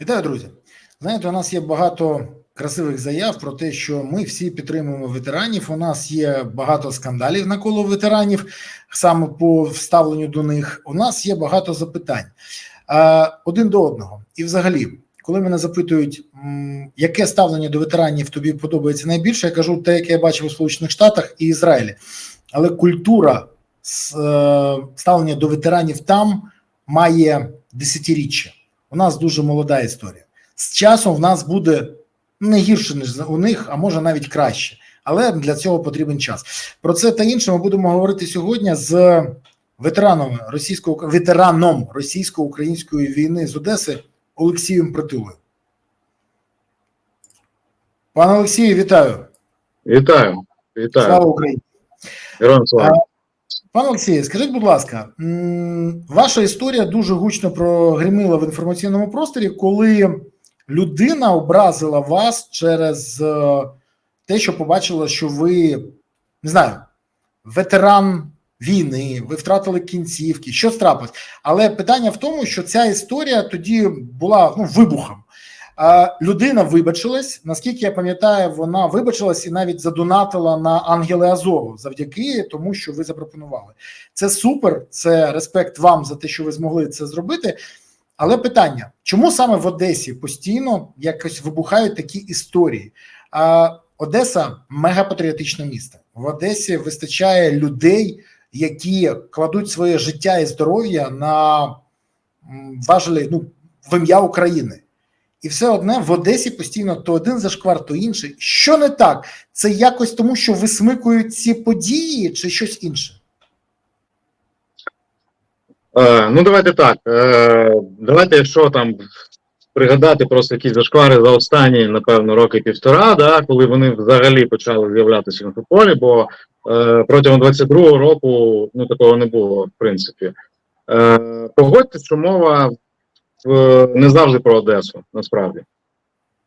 Вітаю, друзі. Знаєте, у нас є багато красивих заяв про те, що ми всі підтримуємо ветеранів. У нас є багато скандалів навколо ветеранів, саме по вставленню до них. У нас є багато запитань один до одного. І, взагалі, коли мене запитують, яке ставлення до ветеранів тобі подобається найбільше, я кажу те, яке я бачив у Сполучених Штатах і Ізраїлі. Але культура е, ставлення до ветеранів там має десятиріччя. У нас дуже молода історія. З часом в нас буде не гірше, ніж у них, а може навіть краще. Але для цього потрібен час. Про це та інше ми будемо говорити сьогодні з ветераном російського ветераном російсько-української війни з Одеси Олексієм Притулою. Пане Олексію, вітаю! Вітаю, вітаю. Слава Україні! Героям слава. Пане Олексію, скажіть, будь ласка, ваша історія дуже гучно прогримила в інформаційному просторі, коли людина образила вас через е, те, що побачила, що ви не знаю, ветеран війни, ви втратили кінцівки, що трапилось. Але питання в тому, що ця історія тоді була ну, вибухом. Людина вибачилась. Наскільки я пам'ятаю, вона вибачилась і навіть задонатила на Ангели Азову завдяки тому, що ви запропонували. Це супер, це респект вам за те, що ви змогли це зробити. Але питання: чому саме в Одесі постійно якось вибухають такі історії? А Одеса мегапатріотичне місто. В Одесі вистачає людей, які кладуть своє життя і здоров'я на важелі ну, в ім'я України. І все одне в Одесі постійно то один зашквар, то інший. Що не так? Це якось тому, що висмикують ці події, чи щось інше? Е, ну, давайте так. Е, давайте, якщо там пригадати просто якісь зашквари за останні, напевно, роки півтора, да, коли вони взагалі почали з'являтися на футболі, бо е, протягом 22-го року ну, такого не було, в принципі. Е, погодьтесь, що мова не завжди про Одесу, насправді.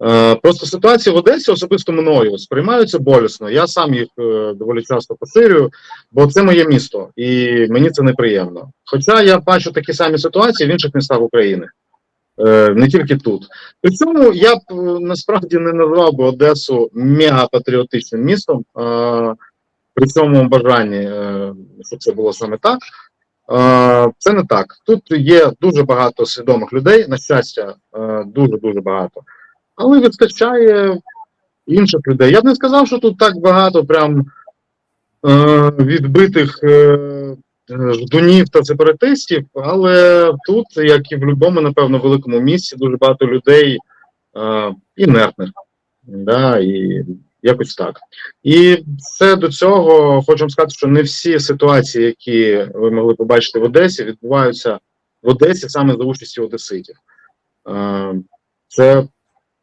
Е, Просто ситуації в Одесі, особисто мною, сприймаються болісно. Я сам їх е, доволі часто поширюю, бо це моє місто, і мені це неприємно. Хоча я бачу такі самі ситуації в інших містах України, е, не тільки тут. При цьому я б е, насправді не назвав би Одесу мегапатріотичним містом, е, при цьому бажанні, е, щоб це було саме так. Е, Це не так. Тут є дуже багато свідомих людей, на щастя, дуже дуже багато. Але вистачає інших людей. Я б не сказав, що тут так багато прям е, відбитих е, ждунів та сепаратистів, але тут, як і в будь-якому, напевно, великому місці, дуже багато людей е, інертних. Да, і якось так. І це до цього хочу вам сказати, що не всі ситуації, які ви могли побачити в Одесі, відбуваються в Одесі саме за участі одеситів. Е, це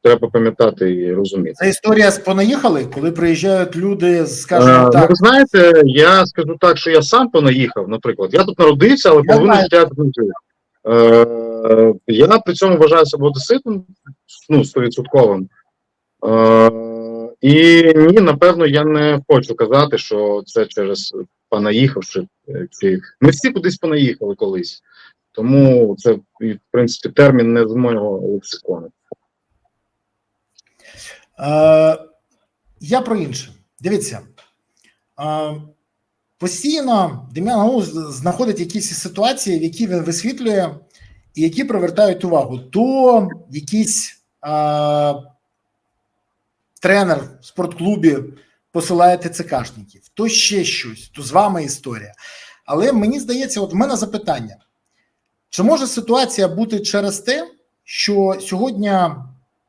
треба пам'ятати і розуміти. Це історія з понаїхали, коли приїжджають люди, Е, скажімо ну, так, ви знаєте, я скажу так, що я сам понаїхав, наприклад. Я тут народився, але половину життя тут жив. Е, я при цьому вважаю себе одеситом, ну, стовідсотковим. І ні, напевно, я не хочу казати, що це через понаїхавши. е, Чи... Ми всі кудись понаїхали колись. Тому це, в принципі, термін не з мого лексикону. Е, я про інше. Дивіться. Е, постійно Дем'ян Гаус знаходить якісь ситуації, які він висвітлює, і які привертають увагу. То якийсь е, тренер в спортклубі посилає ТЦКшників, то ще щось, то з вами історія. Але мені здається, от в мене запитання: чи може ситуація бути через те, що сьогодні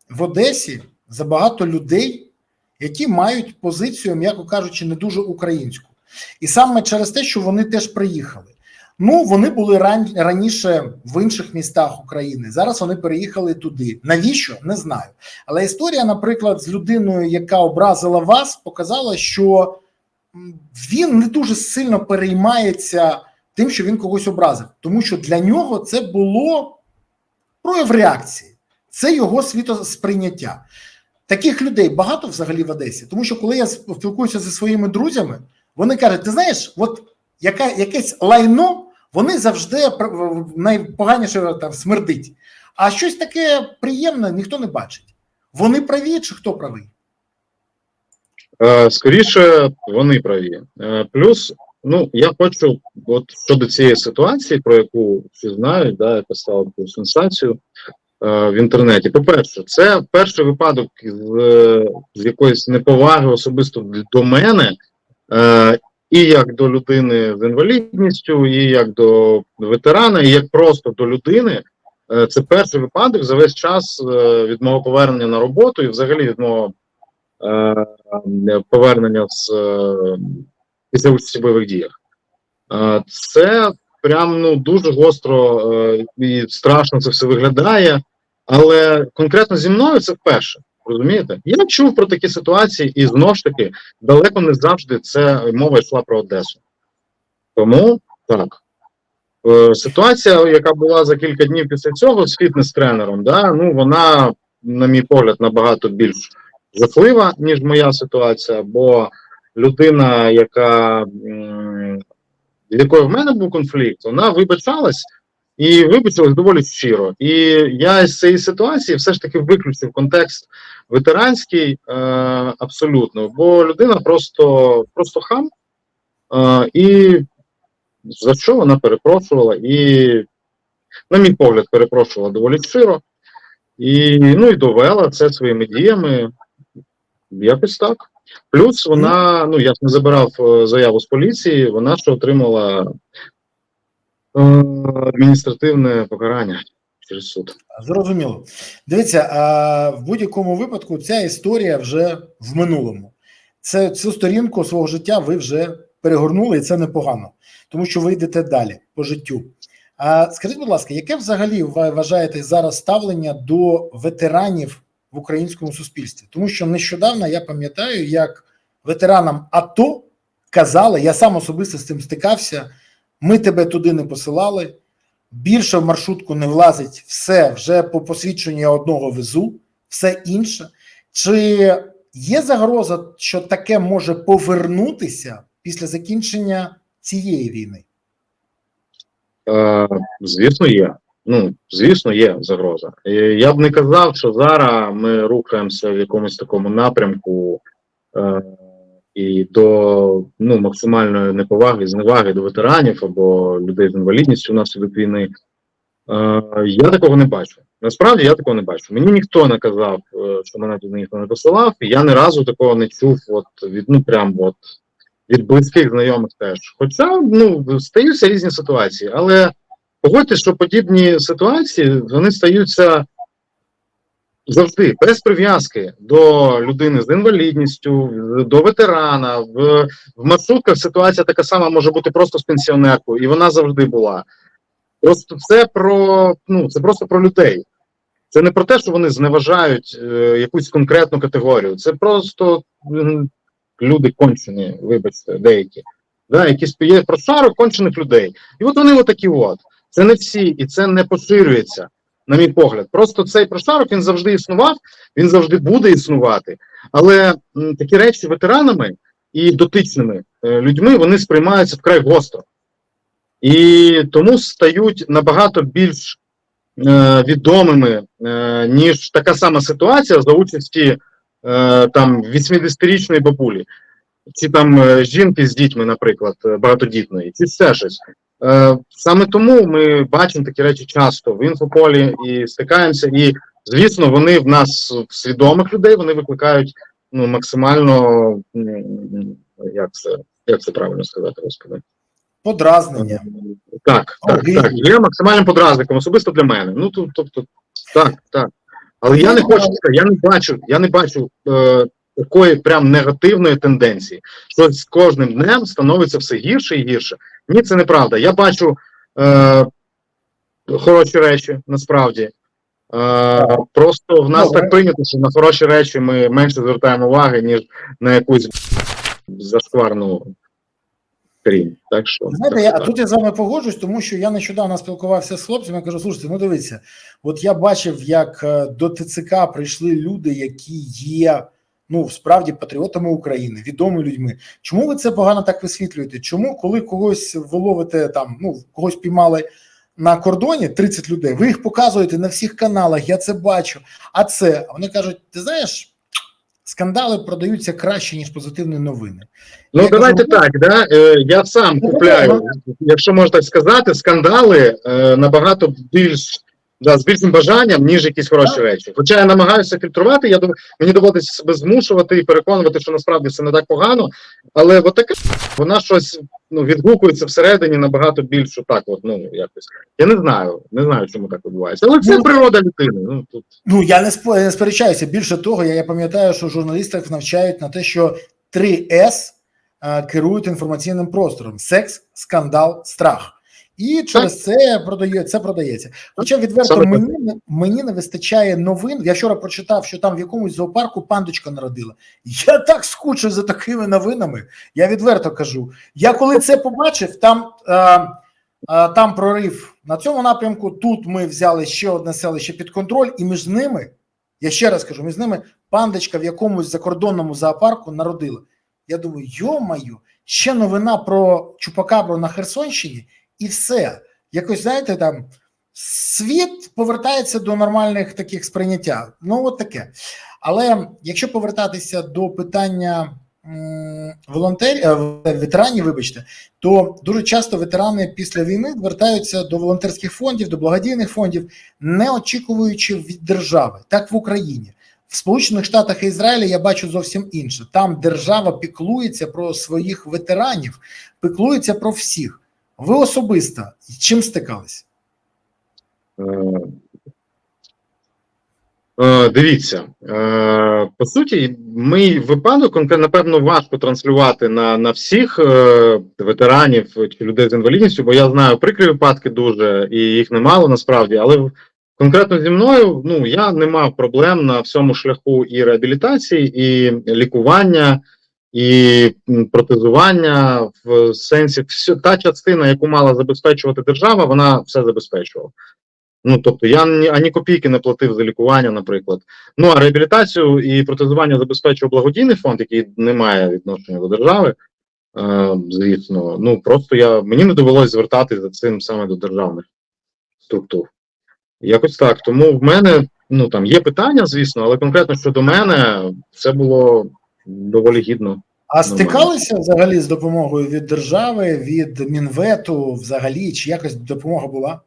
в Одесі забагато людей, які мають позицію, м'яко кажучи, не дуже українську, і саме через те, що вони теж приїхали. Ну, вони були ран... раніше в інших містах України. Зараз вони переїхали туди. Навіщо? Не знаю. Але історія, наприклад, з людиною, яка образила вас, показала, що він не дуже сильно переймається тим, що він когось образив, тому що для нього це було прояв реакції, це його світосприйняття. Таких людей багато взагалі в Одесі, тому що коли я спілкуюся зі своїми друзями, вони кажуть: ти знаєш, от яка якесь лайно, вони завжди найпоганіше там смердить. А щось таке приємне ніхто не бачить. Вони праві чи хто правий? Е, Скоріше, вони праві. Е, Плюс, ну я хочу, от щодо цієї ситуації, про яку всі знають, да, яка стала сенсацію е, в інтернеті. По-перше, це перший випадок з, з якоїсь неповаги особисто до мене, і як до людини з інвалідністю, і як до ветерана, і як просто до людини. Е, Це перший випадок за весь час е, від мого повернення на роботу і взагалі від мого е, повернення з після участі в бойових діях. Це прям ну дуже гостро і страшно це все виглядає. Але конкретно зі мною це вперше. Розумієте? Я чув про такі ситуації, і знову ж таки далеко не завжди це мова йшла про Одесу. Тому так. Е, Ситуація, яка була за кілька днів після цього з фітнес-тренером, да, ну вона, на мій погляд, набагато більш жахлива, ніж моя ситуація, бо людина, яка з якою в мене був конфлікт, вона вибачалась і вибачилась доволі щиро. І я з цієї ситуації все ж таки виключив контекст ветеранський е, абсолютно, бо людина просто, просто хам, е, і за що вона перепрошувала, і, на мій погляд, перепрошувала доволі щиро. І, ну, і довела це своїми діями. Якось так. Плюс вона, ну я ж не забирав е, заяву з поліції, вона ще отримала адміністративне покарання через суд. Зрозуміло. Дивіться, а в будь-якому випадку ця історія вже в минулому. Це цю сторінку свого життя ви вже перегорнули, і це непогано, тому що ви йдете далі по життю. А скажіть, будь ласка, яке взагалі ви вважаєте зараз ставлення до ветеранів в українському суспільстві? Тому що нещодавно я пам'ятаю, як ветеранам АТО казали, я сам особисто з цим стикався. Ми тебе туди не посилали. Більше в маршрутку не влазить все вже по посвідченню одного везу, все інше. Чи є загроза, що таке може повернутися після закінчення цієї війни? Е, звісно, є. Ну, звісно, є загроза. Е, Я б не казав, що зараз ми рухаємося в якомусь такому напрямку е, і до ну, максимальної неповаги, зневаги до ветеранів або людей з інвалідністю внаслідок війни. Е, я такого не бачу. Насправді я такого не бачу. Мені ніхто не казав, е, що мене туди ніхто не посилав, і я ні разу такого не чув от, від, ну, прям от, від близьких знайомих теж. Хоча ну, стаються різні ситуації, але погодьте, що подібні ситуації вони стаються завжди без прив'язки до людини з інвалідністю, до ветерана. В, в маршрутках ситуація така сама може бути просто з пенсіонеркою, і вона завжди була. Просто це про ну це просто про людей. Це не про те, що вони зневажають е, якусь конкретну категорію. Це просто м, люди кончені, вибачте, деякі. Да, якісь є прошарок кончених людей. І от вони отакі от. Це не всі, і це не поширюється, на мій погляд. Просто цей прошарок він завжди існував, він завжди буде існувати. Але м, такі речі ветеранами і дотичними е, людьми вони сприймаються вкрай гостро. І тому стають набагато більш е, відомими, е, ніж така сама ситуація за участі е, там 80-річної бабулі, чи там е, жінки з дітьми, наприклад, е, багатодітної, чи ще щось. Е, саме тому ми бачимо такі речі часто в інфополі і стикаємося. І звісно, вони в нас в свідомих людей вони викликають ну максимально як це як це правильно сказати, господи. Подразнення. Так, так, так. Є максимальним подразником, особисто для мене. Ну тобто, так, так. Але я не хочу я не бачу, я не бачу е, такої прям негативної тенденції, що з кожним днем становиться все гірше і гірше. Ні, це неправда. Я бачу е, хороші речі, насправді. Е, просто в нас Добре. так прийнято, що на хороші речі ми менше звертаємо уваги, ніж на якусь зашкварну хрінь. Так що Знаєте, так, я, так. тут я з вами погоджуюсь, тому що я нещодавно спілкувався з хлопцями. Я кажу, слушайте, ну дивіться, от я бачив, як е, до ТЦК прийшли люди, які є ну справді патріотами України, відомими людьми. Чому ви це погано так висвітлюєте? Чому, коли когось ви ловите там, ну когось піймали на кордоні 30 людей. Ви їх показуєте на всіх каналах, я це бачу. А це вони кажуть: ти знаєш, скандали продаються краще, ніж позитивні новини. Ну, Я давайте кажу, так. Да? Е, я сам Ну, купляю, якщо можна так сказати, скандали е, набагато більш да, з більшим бажанням, ніж якісь хороші речі. Хоча я намагаюся фільтрувати, я думаю, мені доводиться себе змушувати і переконувати, що насправді все не так погано. Але от таке вона щось ну, відгукується всередині набагато більше так. От, ну, якось. Я не знаю, не знаю, чому так відбувається. Але це Ну, природа людини. Ну, тут. Ну я не спо- не сперечаюся. Більше того, я, я пам'ятаю, що журналістів навчають на те, що 3С е, керують інформаційним простором: секс, скандал, страх. І через це продає це продається. Хоча відверто мені мені не вистачає новин. Я вчора прочитав, що там в якомусь зоопарку пандочка народила. Я так скучу за такими новинами. Я відверто кажу. Я коли це побачив, там, е, е, там прорив на цьому напрямку. Тут ми взяли ще одне селище під контроль, і між ними, я ще раз кажу, між ними пандочка в якомусь закордонному зоопарку народила. Я думаю, йо-маю, ще новина про Чупакабру на Херсонщині, і все. Якось, знаєте, там світ повертається до нормальних таких сприйняття. Ну, от таке. Але якщо повертатися до питання волонтерів, е, ветеранів, вибачте, то дуже часто ветерани після війни звертаються до волонтерських фондів, до благодійних фондів, не очікуючи від держави, так в Україні. В Сполучених Штатах і Ізраїлі я бачу зовсім інше. Там держава піклується про своїх ветеранів, піклується про всіх. Ви особисто чим стикались? Е, е, Дивіться, е, по суті, мій випадок напевно важко транслювати на, на всіх ветеранів чи людей з інвалідністю, бо я знаю прикрі випадки дуже, і їх немало насправді. Але конкретно зі мною ну я не мав проблем на всьому шляху і реабілітації, і лікування, і протезування в сенсі всю та частина, яку мала забезпечувати держава, вона все забезпечувала. Ну тобто я ні ані копійки не платив за лікування, наприклад. Ну а реабілітацію і протезування забезпечував благодійний фонд, який не має відношення до держави. Е, звісно, ну просто я мені не довелось звертатись за цим саме до державних структур. Якось так. Тому в мене ну там є питання, звісно, але конкретно щодо мене це було доволі гідно. А стикалися взагалі з допомогою від держави, від Мінвету, взагалі, чи якось допомога була?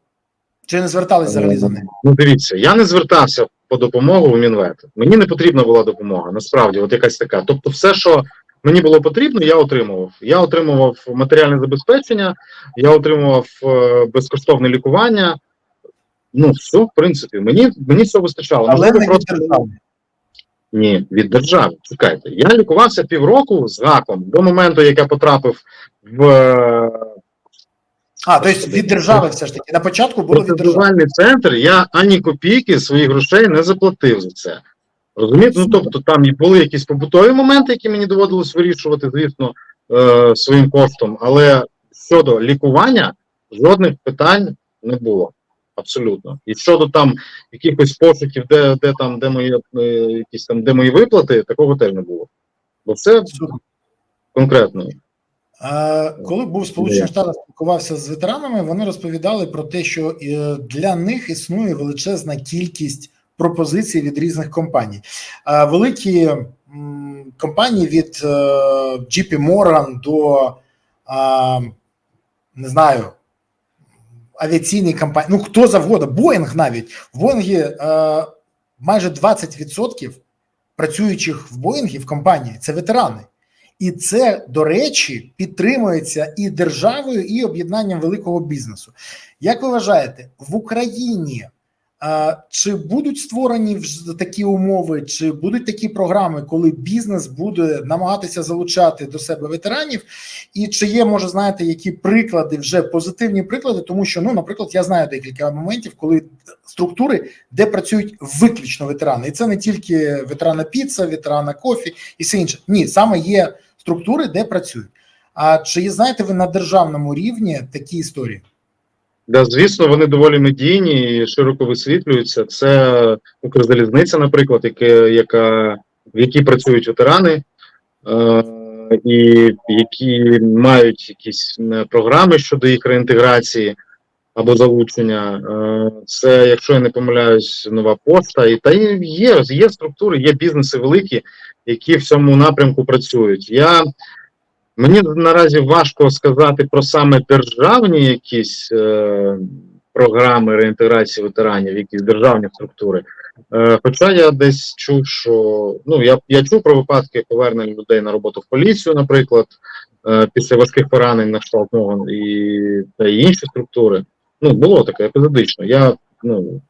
Чи не звертались взагалі за нею? Ну, дивіться, я не звертався по допомогу в Мінвет. Мені не потрібна була допомога, насправді, от якась така. Тобто, все, що мені було потрібно, я отримував. Я отримував матеріальне забезпечення, я отримував е, безкоштовне лікування. Ну, все, в принципі, мені, мені все вистачало. Але Можливо, не просто держави. Ні, від держави. Чекайте, я лікувався півроку з гаком до моменту, як я потрапив в е, А, тобто від держави все ж таки. На початку було від держави. Центр, я ані копійки своїх грошей не заплатив за це. Розумієте? Ну тобто там і були якісь побутові моменти, які мені доводилось вирішувати, звісно, е, своїм коштом. Але щодо лікування жодних питань не було. Абсолютно. І щодо там якихось пошуків, де, де там, де мої е, якісь там, де мої виплати, такого теж не було. Бо все конкретно. Коли був Сполучених Штатах, спілкувався з ветеранами, вони розповідали про те, що е, для них існує величезна кількість пропозицій від різних компаній. Великі компанії від е, JP Morgan до не знаю. Авіаційні компанії, ну хто завгодно, Боїнг навіть в Боїнгі е, майже 20% працюючих в Боїнгі в компанії це ветерани. І це, до речі, підтримується і державою, і об'єднанням великого бізнесу. Як ви вважаєте, в Україні чи будуть створені такі умови, чи будуть такі програми, коли бізнес буде намагатися залучати до себе ветеранів? І чи є, може, знаєте, які приклади вже позитивні приклади, тому що, ну, наприклад, я знаю декілька моментів, коли структури, де працюють виключно ветерани, і це не тільки ветерана піца, ветерана кофі і все інше. Ні, саме є структури, де працюють. А чи є, знаєте ви на державному рівні такі історії? Да, звісно, вони доволі медійні і широко висвітлюються. Це Укрзалізниця, наприклад, яке, яка, в якій працюють ветерани, е, і які мають якісь програми щодо їх реінтеграції. або залучення. Е, Це, якщо я не помиляюсь, нова пошта. І та є, є структури, є бізнеси великі, які в цьому напрямку працюють. Я мені наразі важко сказати про саме державні якісь е, програми реінтеграції ветеранів, якісь державні структури. Е, Хоча я десь чув, що ну я, я чув про випадки повернення людей на роботу в поліцію, наприклад, е, після важких поранень на кшталт мого і та й інші структури. Ну, було таке епізодично. Я ну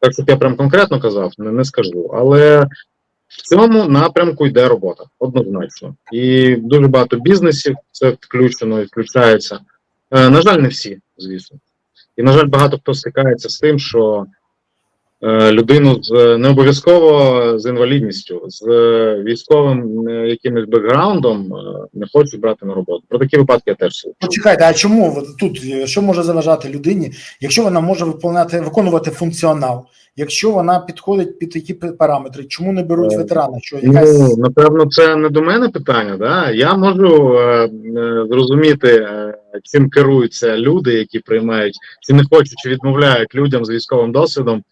так, щоб я прям конкретно казав, не, не скажу. Але в цьому напрямку йде робота однозначно. І дуже багато бізнесів це включено і включається. Е, на жаль, не всі, звісно. І, на жаль, багато хто стикається з тим, що е, людину з не обов'язково з інвалідністю, з е, військовим е, якимось бекграундом е, не хочуть брати на роботу. Про такі випадки я теж слухаю. Почекайте, а чому тут е, що може заважати людині, якщо вона може виконувати виконувати функціонал, якщо вона підходить під які параметри, чому не беруть Е, ветерана? Що Ну, напевно, це не до мене питання. Да? Я можу е, е, зрозуміти, е, чим керуються люди, які приймають, чи не хочуть, чи відмовляють людям з військовим досвідом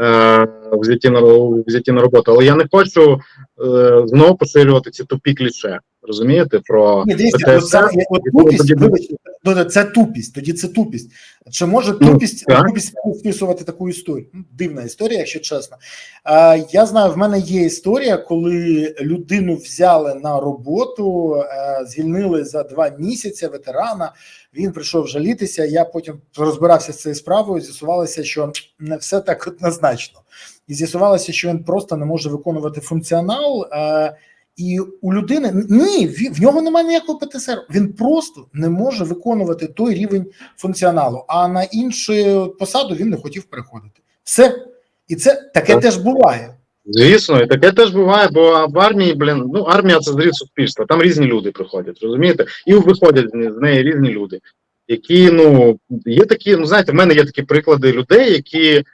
е, взяті на, взяті на роботу. Але я не хочу е, знову поширювати ці тупі кліше. Розумієте? Про Ні, дивіться, саме от тупість, вибачте, ну, це тупість, тоді це тупість. Чи може Ну, тупість, так. тупість вписувати таку історію? Ну, Дивна історія, якщо чесно. А, я знаю, в мене є історія, коли людину взяли на роботу, е, звільнили за два місяці ветерана. Він прийшов жалітися. Я потім розбирався з цією справою. З'ясувалося, що не все так однозначно, і з'ясувалося, що він просто не може виконувати функціонал. Е, і у людини ні, в, нього немає ніякого ПТСР. Він просто не може виконувати той рівень функціоналу. А на іншу посаду він не хотів переходити. Все. І це таке Так. теж буває. Звісно, і таке теж буває, бо в армії, блін, ну армія це зріз суспільства. Там різні люди приходять, розумієте? І виходять з з неї різні люди, які, ну, є такі, ну знаєте, в мене є такі приклади людей, які.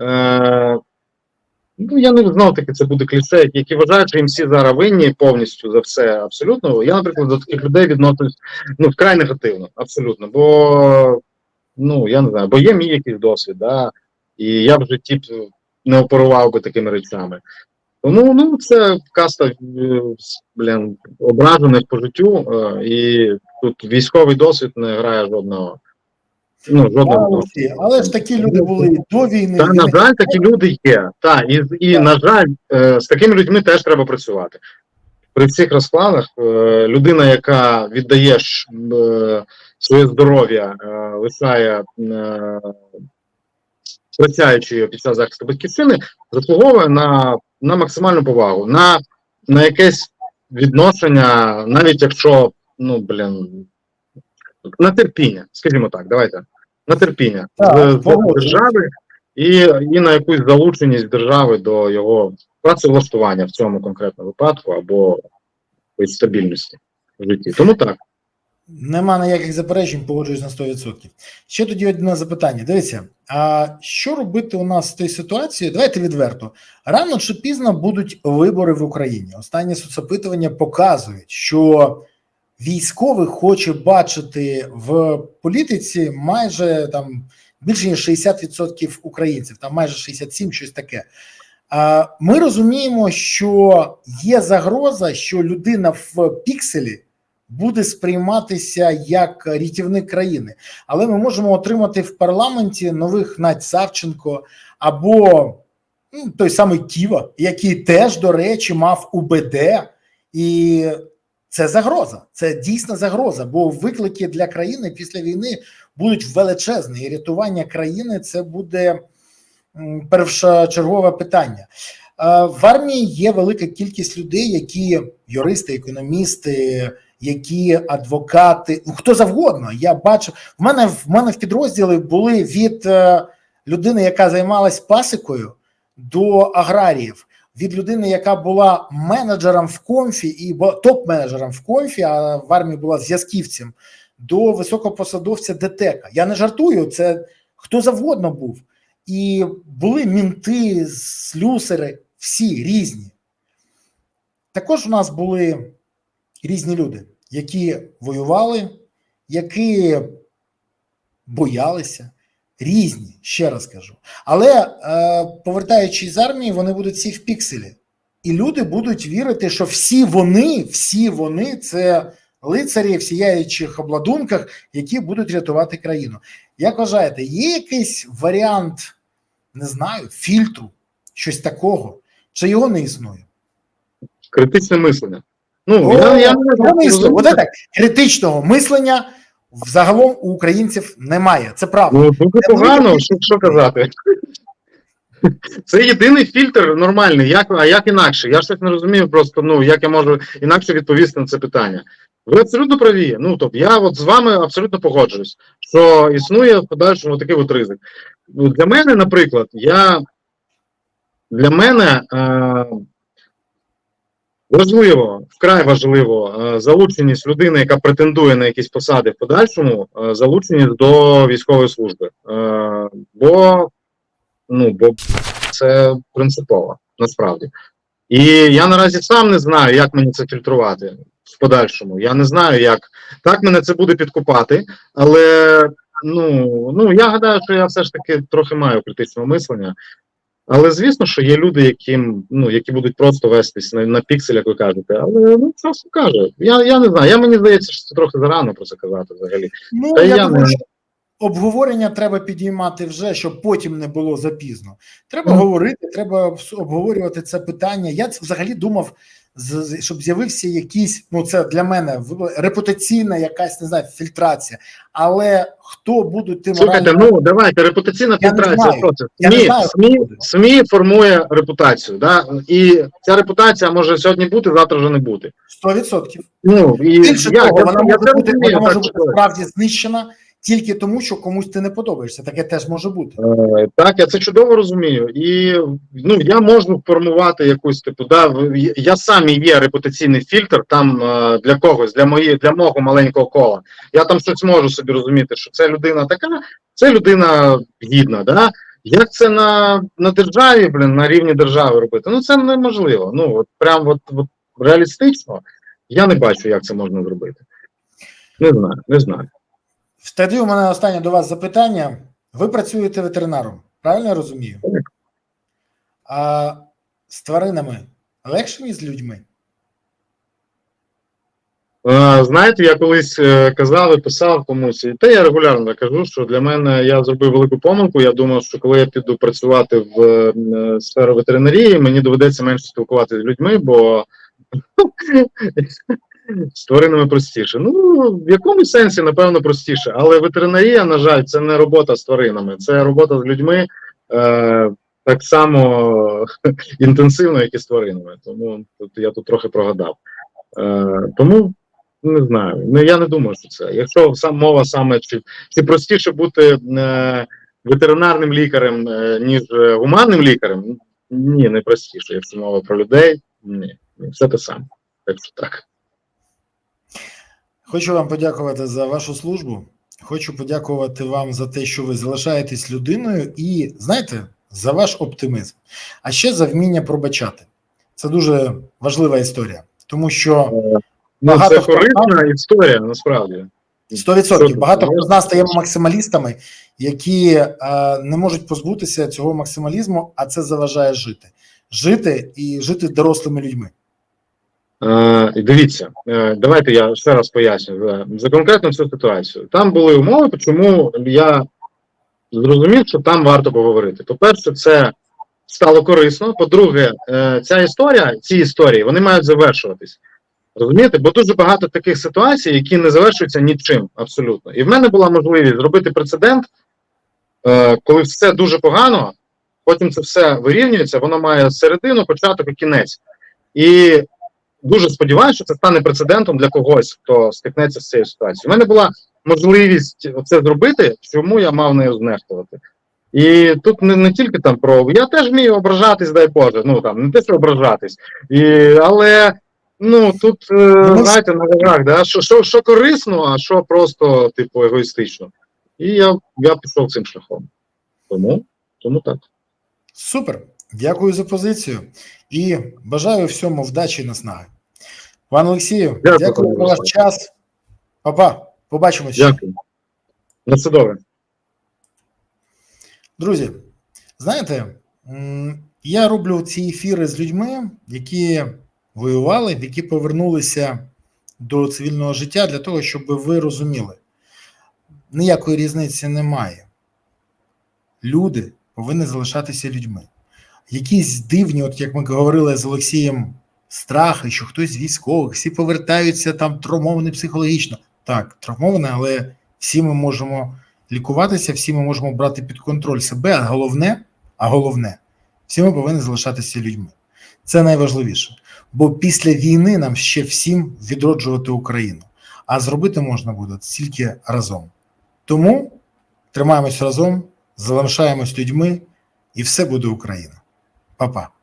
Е, Ну, я не знав таки, це буде кліше, які вважають, що їм всі зараз винні повністю за все. Абсолютно. Я, наприклад, до таких людей відношусь ну, вкрай негативно, абсолютно. Бо ну я не знаю, бо є мій якийсь досвід, да, і я в житті не оперував би такими речами. Тому ну це каста е, блін, ображених по життю, е, і тут військовий досвід не грає жодного. Ну, жодного. Але ж такі люди були і до війни. Та, на жаль, такі люди є. Та, і, і Так. на жаль, е, з такими людьми теж треба працювати. При цих розкладах е, людина, яка віддає е, своє здоров'я, лишає працюючи під час захисту батьківщини, заслуговує на, на максимальну повагу, на, на якесь відношення, навіть якщо, ну, блін, на терпіння, скажімо так, давайте. На терпіння Так, з, з боку держави і, і на якусь залученість держави до його працевлаштування в цьому конкретному випадку або стабільності в житті. Тому так. Нема ніяких заперечень, погоджуюсь на 100%. Ще тоді одне запитання. Дивіться, а що робити у нас з тією ситуацією? Давайте відверто. Рано чи пізно будуть вибори в Україні. Останні соцопитування показують, що військових хоче бачити в політиці майже там більше ніж 60% українців, там майже 67, щось таке. Ми розуміємо, що є загроза, що людина в пікселі буде сприйматися як рятівник країни, але ми можемо отримати в парламенті нових Надь Савченко або ну, той самий Ківа, який теж, до речі, мав УБД, і це загроза. Це дійсна загроза, бо виклики для країни після війни будуть величезні, і рятування країни це буде першочергове питання. Е, В армії є велика кількість людей, які юристи, економісти, які адвокати, ну хто завгодно. Я бачив, в мене в мене в підрозділі були від е, людини, яка займалась пасикою, до аграріїв, від людини, яка була менеджером в комфі і топ-менеджером в комфі, а в армії була зв'язківцем, до високопосадовця ДТЕКа. Я не жартую, це хто завгодно був. І були мінти, слюсери, всі різні. Також у нас були різні люди, які воювали, які боялися, різні, ще раз кажу. Але е, повертаючись з армії, вони будуть всі в пікселі. І люди будуть вірити, що всі вони, всі вони це лицарі в сіяючих обладунках, які будуть рятувати країну. Як вважаєте, є якийсь варіант, не знаю, фільтру, щось такого, чи його не існує? Критичне мислення. Ну, О, я, я, його не існує. От так, критичного мислення взагалом у українців немає. Це правда. Ну, дуже погано, що, що казати. Це єдиний фільтр нормальний. Як, а як інакше? Я ж так не розумію просто, ну, як я можу інакше відповісти на це питання. Ви абсолютно праві. Ну, тобто, я от з вами абсолютно погоджуюсь, що існує в подальшому такий от ризик. Ну, Для мене, наприклад, я для мене е, важливо, вкрай важливо, е, залученість людини, яка претендує на якісь посади в подальшому, е, залученість до військової служби. Е, бо, ну, бо це принципово, насправді. І я наразі сам не знаю, як мені це фільтрувати в подальшому. Я не знаю, як так мене це буде підкупати, але ну, ну я гадаю, що я все ж таки трохи маю критичного мислення. Але звісно, що є люди, які, ну, які будуть просто вестись на, на піксель, як ви кажете. Але ну, це все каже. Я, я не знаю. Я мені здається, що це трохи зарано про це казати взагалі. Ну, Та я я думаю, не- що обговорення треба підіймати вже, щоб потім не було запізно. Треба mm. говорити, треба обговорювати це питання. Я це взагалі думав, щоб з'явився якийсь, ну це для мене репутаційна якась не знаю, фільтрація. Але хто будуть тим Слухайте, ну давайте репутаційна Я не фільтрація. знаю. Що це? Я не СМІ, знаю, СМІ. СМІ формує репутацію, да? і ця репутація може сьогодні бути, завтра вже не бути. 100%. Ну і Більше я, того, я, вона я, може бути, вона може бути справді знищена тільки тому, що комусь ти не подобаєшся. Таке теж може бути. Е, Так, я це чудово розумію. І ну я можу формувати якусь типу, да, я сам є репутаційний фільтр там е, для когось, для моєї, для мого маленького кола. Я там щось можу собі розуміти, що це людина така, це людина гідна. Да? Як це на, на державі, блін, на рівні держави робити? Ну це неможливо. Ну от прям от, от реалістично я не бачу, як це можна зробити. Не знаю, не знаю. Тоді у мене останнє до вас запитання. Ви працюєте ветеринаром, правильно я розумію? А з тваринами легше, ніж з людьми? Е, Знаєте, я колись е, казав і писав комусь, і те я регулярно кажу, що для мене я зробив велику помилку. Я думав, що коли я піду працювати в е, сферу ветеринарії, мені доведеться менше спілкуватися з людьми, бо з тваринами простіше. Ну, в якомусь сенсі, напевно, простіше. Але ветеринарія, на жаль, це не робота з тваринами, це робота з людьми е, так само інтенсивно, як і з тваринами. Тому тут я тут трохи прогадав. Е, тому не знаю. Ну я не думаю, що це. Якщо сам мова саме чи, чи простіше бути е, ветеринарним лікарем, е, ніж е, гуманним лікарем, ні, не простіше. Якщо мова про людей, ні, все те саме. Так так. Хочу вам подякувати за вашу службу. Хочу подякувати вам за те, що ви залишаєтесь людиною, і знаєте, за ваш оптимізм, а ще за вміння пробачати. Це дуже важлива історія, тому що Ну, Багато це хто корисна історія, насправді. 100%. Багато хто з нас стаємо максималістами, які е, не можуть позбутися цього максималізму, а це заважає жити. Жити і жити дорослими людьми. Е, дивіться, е, давайте я ще раз поясню за, за конкретну цю ситуацію. Там були умови, чому я зрозумів, що там варто поговорити. По-перше, це стало корисно. По-друге, е, ця історія, ці історії, вони мають завершуватись. Розумієте? Бо дуже багато таких ситуацій, які не завершуються нічим абсолютно. І в мене була можливість зробити прецедент, е, коли все дуже погано, потім це все вирівнюється, воно має середину, початок і кінець. І дуже сподіваюся, що це стане прецедентом для когось, хто стикнеться з цією ситуацією. У мене була можливість це зробити, чому я мав нею знехтувати. І тут не, не тільки там про я теж вмію ображатись, дай Боже. Ну там не те, що ображатись, і, але ну тут е, знаєте на вагах, да, що, що, що корисно, а що просто типу егоїстично. І я, я пішов цим шляхом. Тому, тому так. Супер. Дякую за позицію і бажаю всьому вдачі і наснаги. Пан Олексію, Дякую, дякую за ваш час. Папа, побачимося. Дякую. На все добре. Друзі, знаєте, я роблю ці ефіри з людьми, які воювали, які повернулися до цивільного життя для того, щоб ви розуміли, ніякої різниці немає. Люди повинні залишатися людьми. Якісь дивні, от як ми говорили з Олексієм, страхи, що хтось з військових, всі повертаються там травмовані психологічно. Так, травмовані, але всі ми можемо лікуватися, всі ми можемо брати під контроль себе, а головне, а головне, всі ми повинні залишатися людьми. Це найважливіше. Бо після війни нам ще всім відроджувати Україну. А зробити можна буде тільки разом. Тому тримаємось разом, залишаємось людьми, і все буде Україна. Па-па.